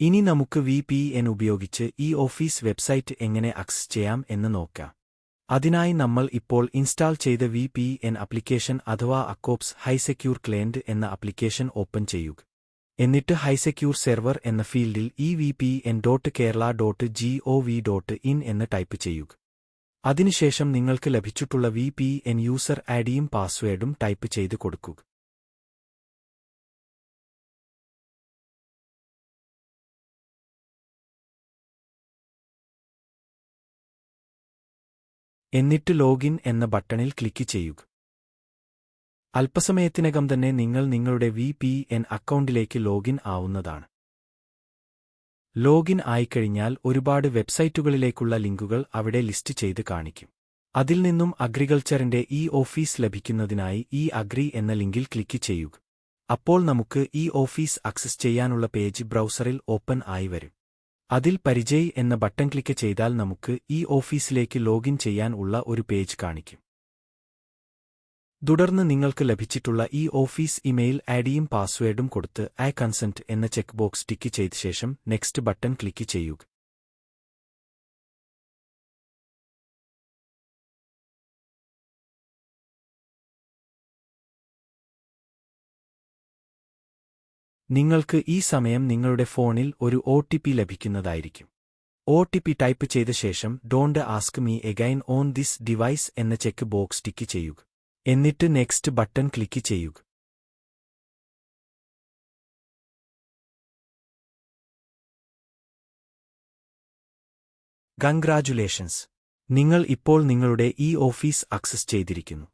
ഇനി നമുക്ക് V P N ഉപയോഗിച്ച് ഈ ഓഫീസ് വെബ്സൈറ്റ് എങ്ങനെ ആക്സസ് ചെയ്യാം എന്ന് നോക്കാം. അതിനായി നമ്മൾ ഇപ്പോൾ ഇൻസ്റ്റാൾ ചെയ്ത വി പി എൻ ആപ്ലിക്കേഷൻ അഥവാ അക്കോപ്സ് ഹൈസെക്യൂർ ക്ലയന്റ് എന്ന ആപ്ലിക്കേഷൻ ഓപ്പൺ ചെയ്യുക. എന്നിട്ട് ഹൈസെക്യൂർ സെർവർ എന്ന ഫീൽഡിൽ E V P N dot Kerala dot G O V dot in എന്ന് ടൈപ്പ് ചെയ്യുക. അതിനുശേഷം നിങ്ങൾക്ക് ലഭിച്ചിട്ടുള്ള വി പി എൻ യൂസർ ഐഡിയും പാസ്വേഡും ടൈപ്പ് ചെയ്ത് കൊടുക്കുക. എന്നിട്ട് ലോഗിൻ എന്ന ബട്ടണിൽ ക്ലിക്ക് ചെയ്യുക. അല്പസമയത്തിനകം തന്നെ നിങ്ങൾ നിങ്ങളുടെ വി പി എൻ അക്കൗണ്ടിലേക്ക് ലോഗിൻ ആവുന്നതാണ്. ലോഗിൻ ആയിക്കഴിഞ്ഞാൽ ഒരുപാട് വെബ്സൈറ്റുകളിലേക്കുള്ള ലിങ്കുകൾ അവിടെ ലിസ്റ്റ് ചെയ്ത് കാണിക്കും. അതിൽ നിന്നും അഗ്രികൾച്ചറിന്റെ ഇ ഓഫീസ് ലഭിക്കുന്നതിനായി ഈ അഗ്രി എന്ന ലിങ്കിൽ ക്ലിക്ക് ചെയ്യുക. അപ്പോൾ നമുക്ക് ഈ ഓഫീസ് ആക്സസ് ചെയ്യാനുള്ള പേജ് ബ്രൗസറിൽ ഓപ്പൺ ആയി വരും. അതിൽ പരിചയ് എന്ന ബട്ടൺ ക്ലിക്ക് ചെയ്താൽ നമുക്ക് ഈ ഓഫീസിലേക്ക് ലോഗിൻ ചെയ്യാൻ ഉള്ള ഒരു പേജ് കാണിക്കും. തുടർന്ന് നിങ്ങൾക്ക് ലഭിച്ചിട്ടുള്ള ഈ ഓഫീസ് ഇമെയിൽ ഐഡിയും പാസ്വേഡും കൊടുത്ത് ഐ കൺസെന്റ് എന്ന ചെക്ക് ബോക്സ് ടിക്ക് ചെയ്ത ശേഷം നെക്സ്റ്റ് ബട്ടൺ ക്ലിക്ക് ചെയ്യുക. നിങ്ങൾക്ക് ഈ സമയം നിങ്ങളുടെ ഫോണിൽ ഒരു ഒ ലഭിക്കുന്നതായിരിക്കും. ഒ ടൈപ്പ് ചെയ്ത ശേഷം don't ask me again on this device എന്ന ചെക്ക് ബോക്സ് ടിക്ക് ചെയ്യുക. എന്നിട്ട് നെക്സ്റ്റ് ബട്ടൺ ക്ലിക്ക് ചെയ്യുക. കൺഗ്രാജുലേഷൻസ്. നിങ്ങൾ ഇപ്പോൾ നിങ്ങളുടെ ഈ ഓഫീസ് ആക്സസ് ചെയ്തിരിക്കുന്നു.